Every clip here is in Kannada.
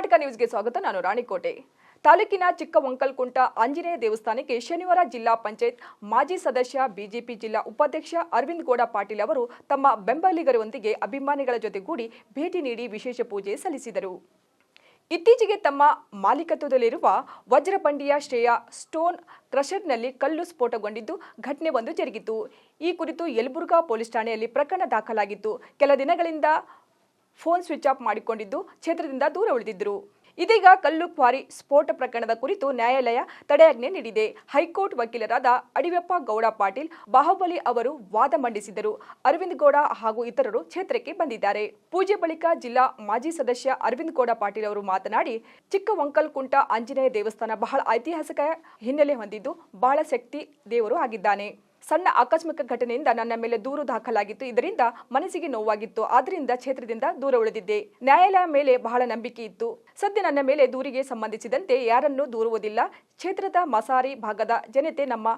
ಕರ್ನಾಟಕ ನ್ಯೂಸ್ಗೆ ಸ್ವಾಗತ. ನಾನು ರಾಣಿಕೋಟೆ. ತಾಲೂಕಿನ ಚಿಕ್ಕವಂಕಲ್ಕುಂಟ ಆಂಜನೇಯ ದೇವಸ್ಥಾನಕ್ಕೆ ಶನಿವಾರ ಜಿಲ್ಲಾ ಪಂಚಾಯತ್ ಮಾಜಿ ಸದಸ್ಯ ಬಿಜೆಪಿ ಜಿಲ್ಲಾ ಉಪಾಧ್ಯಕ್ಷ ಅರವಿಂದ್ ಗೌಡ ಪಾಟೀಲ್ ಅವರು ತಮ್ಮ ಬೆಂಬಲಿಗರೊಂದಿಗೆ ಅಭಿಮಾನಿಗಳ ಜೊತೆಗೂಡಿ ಭೇಟಿ ನೀಡಿ ವಿಶೇಷ ಪೂಜೆ ಸಲ್ಲಿಸಿದರು. ಇತ್ತೀಚೆಗೆ ತಮ್ಮ ಮಾಲೀಕತ್ವದಲ್ಲಿರುವ ವಜ್ರಪಂಡಿಯ ಶ್ರೇಯ ಸ್ಟೋನ್ ಕ್ರಷರ್ನಲ್ಲಿ ಕಲ್ಲು ಸ್ಫೋಟಗೊಂಡಿದ್ದು ಘಟನೆ ಒಂದು ಜರುಗಿತು. ಈ ಕುರಿತು ಯಲಬುರ್ಗಾ ಪೊಲೀಸ್ ಠಾಣೆಯಲ್ಲಿ ಪ್ರಕರಣ ದಾಖಲಾಗಿತ್ತು. ಕೆಲ ದಿನಗಳಿಂದ ಫೋನ್ ಸ್ವಿಚ್ ಆಫ್ ಮಾಡಿಕೊಂಡಿದ್ದು ಕ್ಷೇತ್ರದಿಂದ ದೂರ ಉಳಿದಿದ್ದರು. ಇದೀಗ ಕಲ್ಲು ಕ್ವಾರಿ ಸ್ಫೋಟ ಪ್ರಕರಣದ ಕುರಿತು ನ್ಯಾಯಾಲಯ ತಡೆಯಾಜ್ಞೆ ನೀಡಿದೆ. ಹೈಕೋರ್ಟ್ ವಕೀಲರಾದ ಅಡಿವೆಪ್ಪ ಗೌಡ ಪಾಟೀಲ್, ಬಾಹುಬಲಿ ಅವರು ವಾದ ಮಂಡಿಸಿದರು. ಅರವಿಂದ್ ಗೌಡ ಹಾಗೂ ಇತರರು ಕ್ಷೇತ್ರಕ್ಕೆ ಬಂದಿದ್ದಾರೆ. ಪೂಜೆ ಬಳಿಕ ಜಿಲ್ಲಾ ಮಾಜಿ ಸದಸ್ಯ ಅರವಿಂದ್ ಗೌಡ ಪಾಟೀಲ್ ಅವರು ಮಾತನಾಡಿ ಚಿಕ್ಕ ವಂಕಲ್ಕುಂಟ ಆಂಜನೇಯ ದೇವಸ್ಥಾನ ಬಹಳ ಐತಿಹಾಸಿಕ ಹಿನ್ನೆಲೆ ಹೊಂದಿದ್ದು ಬಹಳ ಶಕ್ತಿ ದೇವರು ಆಗಿದ್ದಾನೆ. ಸಣ್ಣ ಆಕಸ್ಮಿಕ ಘಟನೆಯಿಂದ ನನ್ನ ಮೇಲೆ ದೂರು ದಾಖಲಾಗಿತ್ತು. ಇದರಿಂದ ಮನಸ್ಸಿಗೆ ನೋವಾಗಿತ್ತು. ಆದ್ದರಿಂದ ಕ್ಷೇತ್ರದಿಂದ ದೂರ ಉಳಿದಿದ್ದೆ. ನ್ಯಾಯಾಲಯ ಮೇಲೆ ಬಹಳ ನಂಬಿಕೆ ಇತ್ತು. ಸದ್ಯ ನನ್ನ ಮೇಲೆ ದೂರಿಗೆ ಸಂಬಂಧಿಸಿದಂತೆ ಯಾರನ್ನೂ ದೂರುವುದಿಲ್ಲ. ಕ್ಷೇತ್ರದ ಮಸಾರಿ ಭಾಗದ ಜನತೆ ನಮ್ಮ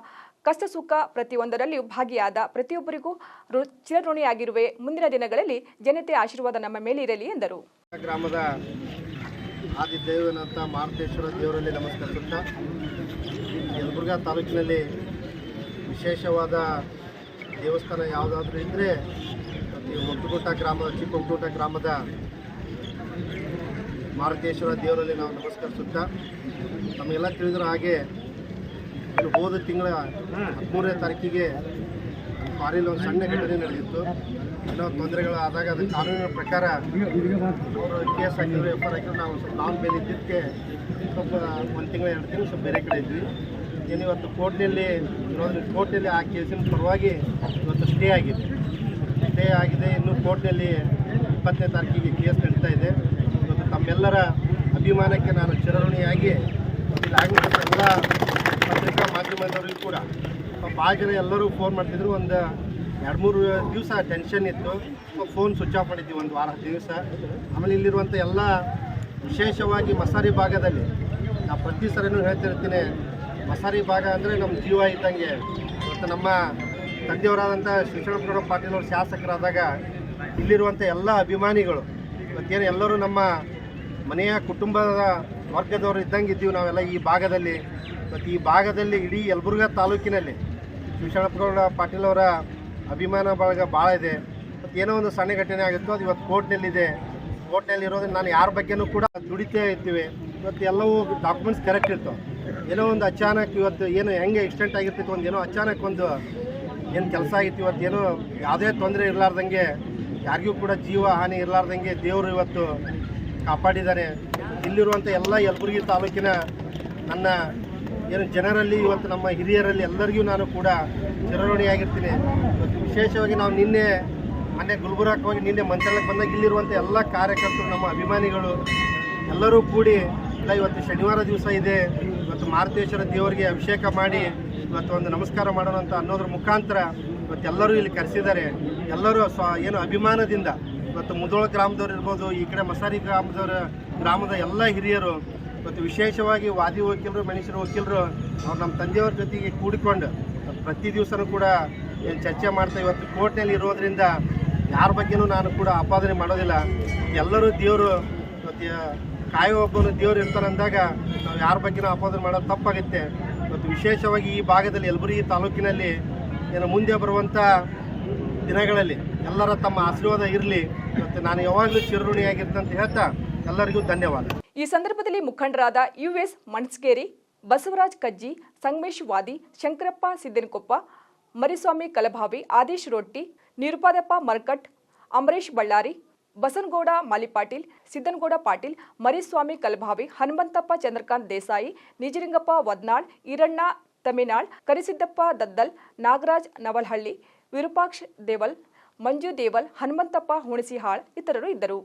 ಕಷ್ಟ ಸುಖ ಪ್ರತಿಯೊಂದರಲ್ಲಿಯೂ ಭಾಗಿಯಾದ ಪ್ರತಿಯೊಬ್ಬರಿಗೂ ಚಿರಋಣಿಯಾಗಿರುವೆ. ಮುಂದಿನ ದಿನಗಳಲ್ಲಿ ಜನತೆ ಆಶೀರ್ವಾದ ನಮ್ಮ ಮೇಲೆ ಇರಲಿ ಎಂದರು. ಗ್ರಾಮದ ಆದಿದೇವನಂತ ಮಾರುತೇಶ್ವರ ದೇವರಲ್ಲಿ ನಮಸ್ಕರಿಸುತ್ತಾ, ಯಲಬುರ್ಗಾ ತಾಲೂಕಿನಲ್ಲಿ ವಿಶೇಷವಾದ ದೇವಸ್ಥಾನ ಯಾವುದಾದ್ರೂ ಇದ್ದರೆ ಈ ಒಕ್ಕುಗುಂಟ ಗ್ರಾಮದ ಚಿಕ್ಕ ಗ್ರಾಮದ ಮಾರುತೇಶ್ವರ ದೇವರಲ್ಲಿ ನಾವು ನಮಸ್ಕರಿಸುತ್ತಾ, ನಮಗೆಲ್ಲ ತಿಳಿದ್ರೆ ಹಾಗೆ ಹೋದ ತಿಂಗಳ ಹದಿಮೂರನೇ ತಾರೀಕಿಗೆ ಫಾರಿಲ್ ಒಂದು ಸಣ್ಣ ಘಟನೆ ನಡೆದಿತ್ತು. ಏನೋ ತೊಂದರೆಗಳಾದಾಗ ಅದು ಕಾನೂನಿನ ಪ್ರಕಾರ ಅವರು ಕೇಸ್ ಹಾಕಿದ್ರು, ಎಫ್ ಆರ್ ಹಾಕಿದ್ರು, ನಾವು ಸ್ವಲ್ಪ ನಾನ್ ಬೇಲಿದ್ದಕ್ಕೆ ಸ್ವಲ್ಪ ಒಂದು ತಿಂಗಳು, ಎರಡು ತಿಂಗಳು ಸ್ವಲ್ಪ ಬೇರೆ ಕಡೆ ಇದ್ವಿ. ಏನು ಇವತ್ತು ಕೋರ್ಟ್ನಲ್ಲಿ ಇರೋದ್ರ ಕೋರ್ಟ್ನಲ್ಲಿ ಆ ಕೇಸಿನ ಪರವಾಗಿ ಇವತ್ತು ಸ್ಟೇ ಆಗಿದೆ. ಸ್ಟೇ ಆಗಿದೆ. ಇನ್ನು ಕೋರ್ಟ್ನಲ್ಲಿ ಇಪ್ಪತ್ತನೇ ತಾರೀಕಿಗೆ ಕೇಸ್ ನಡೀತಾ ಇದೆ. ಇವತ್ತು ತಮ್ಮೆಲ್ಲರ ಅಭಿಮಾನಕ್ಕೆ ನಾನು ಚಿರಋಣಿಯಾಗಿ ಆಗಿರ್ತಕ್ಕಂಥ ಎಲ್ಲ ಪತ್ರಿಕಾ ಮಾಧ್ಯಮದವರಿಗೂ ಕೂಡ ಭಾಳ ಜನ ಎಲ್ಲರೂ ಫೋನ್ ಮಾಡ್ತಿದ್ರು. ಒಂದು ಎರಡು ಮೂರು ದಿವಸ ಟೆನ್ಷನ್ ಇತ್ತು. ಫೋನ್ ಸ್ವಿಚ್ ಆಫ್ ಮಾಡಿದ್ವಿ ಒಂದು ವಾರ ದಿವಸ. ಆಮೇಲೆ ಇಲ್ಲಿರುವಂಥ ಎಲ್ಲ ವಿಶೇಷವಾಗಿ ಮಸಾರಿ ಭಾಗದಲ್ಲಿ ನಾನು ಪ್ರತಿ ಸರಿನೂ ಹೇಳ್ತಿರ್ತೀನಿ. ಮಸಾರಿ ಭಾಗ ಅಂದರೆ ನಮ್ಮ ಜೀವ ಇದ್ದಂಗೆ. ಮತ್ತು ನಮ್ಮ ತಂದೆಯವರಾದಂಥ ಶಿಕ್ಷಣ ಪಾಟೀಲ್ ಅವರು ಶಾಸಕರಾದಾಗ ಇಲ್ಲಿರುವಂಥ ಎಲ್ಲ ಅಭಿಮಾನಿಗಳು ಮತ್ತೇನು ಎಲ್ಲರೂ ನಮ್ಮ ಮನೆಯ ಕುಟುಂಬದ ವರ್ಗದವರು ಇದ್ದಂಗೆ ಇದ್ದೀವಿ ನಾವೆಲ್ಲ ಈ ಭಾಗದಲ್ಲಿ. ಮತ್ತು ಈ ಭಾಗದಲ್ಲಿ ಇಡೀ ಯಲಬುರ್ಗಾ ತಾಲೂಕಿನಲ್ಲಿ ಶಿವಶರಣಪ್ಪಗೌಡ ಪಾಟೀಲ್ ಅವರ ಅಭಿಮಾನ ಬಳಗ ಭಾಳ ಇದೆ. ಮತ್ತು ಏನೋ ಒಂದು ಸಣ್ಣ ಘಟನೆ ಆಗಿತ್ತು, ಅದು ಇವತ್ತು ಕೋರ್ಟ್ನಲ್ಲಿದೆ. ಕೋರ್ಟ್ನಲ್ಲಿ ಇರೋದ್ರಿಂದ ನಾನು ಯಾರ ಬಗ್ಗೆನೂ ಕೂಡ ದುಡಿತೇ ಇರ್ತೀವಿ. ಇವತ್ತು ಎಲ್ಲವೂ ಡಾಕ್ಯುಮೆಂಟ್ಸ್ ಕರೆಕ್ಟ್ ಇರ್ತವೆ. ಏನೋ ಒಂದು ಅಚಾನಕ್ ಇವತ್ತು ಏನು ಹೆಂಗೆ ಎಕ್ಸ್ಟೆಂಟ್ ಆಗಿರ್ತಿತ್ತು ಒಂದು ಏನೋ ಅಚಾನಕ್ ಒಂದು ಏನು ಕೆಲಸ ಆಗಿತ್ತು ಇವತ್ತು ಏನೋ ಯಾವುದೇ ತೊಂದರೆ ಇರಲಾರ್ದಂಗೆ, ಯಾರಿಗೂ ಕೂಡ ಜೀವ ಹಾನಿ ಇರಲಾರ್ದಂಗೆ ದೇವರು ಇವತ್ತು ಕಾಪಾಡಿದ್ದಾರೆ. ಇಲ್ಲಿರುವಂಥ ಎಲ್ಲ ಯಲಬುರ್ಗಿ ತಾಲೂಕಿನ ನನ್ನ ಏನು ಜನರಲ್ಲಿ ಇವತ್ತು ನಮ್ಮ ಹಿರಿಯರಲ್ಲಿ ಎಲ್ಲರಿಗೂ ನಾನು ಕೂಡ ಚಿರಋಣಿಯಾಗಿರ್ತೀನಿ ಇವತ್ತು ವಿಶೇಷವಾಗಿ ನಾವು ನಿನ್ನೆ ಮೊನ್ನೆ ಗುಲ್ಬರ್ಗಕ್ಕೆ ಹೋಗಿ ನಿನ್ನೆ ಮಂತ್ರಾಲಯಕ್ಕೆ ಬಂದಾಗ ಇಲ್ಲಿರುವಂಥ ಎಲ್ಲ ಕಾರ್ಯಕರ್ತರು, ನಮ್ಮ ಅಭಿಮಾನಿಗಳು ಎಲ್ಲರೂ ಕೂಡಿ ಇವತ್ತು ಶನಿವಾರ ದಿವಸ ಇದೆ. ಇವತ್ತು ಮಾರುತೇಶ್ವರ ದೇವರಿಗೆ ಅಭಿಷೇಕ ಮಾಡಿ ಇವತ್ತು ಒಂದು ನಮಸ್ಕಾರ ಮಾಡೋಣ ಅಂತ ಅನ್ನೋದ್ರ ಮುಖಾಂತರ ಇವತ್ತೆಲ್ಲರೂ ಇಲ್ಲಿ ಕರೆಸಿದ್ದಾರೆ. ಎಲ್ಲರೂ ಸ್ವ, ಏನು ಅಭಿಮಾನದಿಂದ ಇವತ್ತು ಮುದೋಳ ಗ್ರಾಮದವ್ರು ಇರ್ಬೋದು, ಈ ಕಡೆ ಮಸಾರಿ ಗ್ರಾಮದವ್ರ, ಗ್ರಾಮದ ಎಲ್ಲ ಹಿರಿಯರು, ಇವತ್ತು ವಿಶೇಷವಾಗಿ ವಾದಿ ವಕೀಲರು ಮನುಷ್ಯರು ವಕೀಲರು, ಅವ್ರು ನಮ್ಮ ತಂದೆಯವ್ರ ಜೊತೆಗೆ ಕೂಡಿಕೊಂಡು ಪ್ರತಿ ದಿವಸನೂ ಕೂಡ ಏನು ಚರ್ಚೆ ಮಾಡ್ತಾ ಇವತ್ತು ಕೋರ್ಟ್ನಲ್ಲಿ ಇರೋದ್ರಿಂದ ಯಾರ ಬಗ್ಗೆನೂ ನಾನು ಕೂಡ ಆಪಾದನೆ ಮಾಡೋದಿಲ್ಲ. ಎಲ್ಲರೂ ದೇವರು, ಇವತ್ತು ಕಾಯೋ ಒಬ್ಬನು ದೇವ್ರು ಇರ್ತಾರಂದಾಗ ನಾವು ಯಾರ ಬಗ್ಗೆನೂ ಅಪಾದನ ಮಾಡೋದು ತಪ್ಪಾಗುತ್ತೆ. ಮತ್ತು ವಿಶೇಷವಾಗಿ ಈ ಭಾಗದಲ್ಲಿ ಯಲಬುರ್ಗಿ ತಾಲೂಕಿನಲ್ಲಿ ಏನು ಮುಂದೆ ಬರುವಂಥ ದಿನಗಳಲ್ಲಿ ಎಲ್ಲರ ತಮ್ಮ ಆಶೀರ್ವಾದ ಇರಲಿ. ಮತ್ತು ನಾನು ಯಾವಾಗಲೂ ಚಿರಋಣಿಯಾಗಿರ್ತಂತ ಹೇಳ್ತಾ ಎಲ್ಲರಿಗೂ ಧನ್ಯವಾದ. ಈ ಸಂದರ್ಭದಲ್ಲಿ ಮುಖಂಡರಾದ ಯು ಎಸ್ ಮಣಸ್ಕೇರಿ ಬಸವರಾಜ್ ಕಜ್ಜಿ, ಸಂಗಮೇಶ್ ವಾದಿ, ಶಂಕರಪ್ಪ ಸಿದ್ದನಕೊಪ್ಪ, ಮರಿಸ್ವಾಮಿ ಕಲಭಾವಿ, ಆದೇಶ್ ರೊಟ್ಟಿ, ನಿರುಪಾದಪ್ಪ ಮರ್ಕಟ್ ಅಂಬರೀಶ್ ಬಳ್ಳಾರಿ ಬಸನಗೌಡ ಮಾಲಿಪಾಟೀಲ್ ಸಿದ್ದನಗೌಡ ಪಾಟೀಲ್, ಮರಿಸ್ವಾಮಿ ಕಲಭಾವಿ, ಹನುಮಂತಪ್ಪ ಚಂದ್ರಕಾಂತ್ ದೇಸಾಯಿ, ನಿಜಲಿಂಗಪ್ಪ ವದ್ನಾಳ್, ಈರಣ್ಣ ತಮಿನಾಳ್, ಕರಿಸಿದ್ದಪ್ಪ ದದ್ದಲ್, ನಾಗರಾಜ್ ನವಲಹಳ್ಳಿ, ವಿರೂಪಾಕ್ಷ ದೇವಲ್, ಮಂಜು ದೇವಲ್, ಹನುಮಂತಪ್ಪ ಹುಣಸಿಹಾಳ್ ಇತರರು ಇದ್ದರು.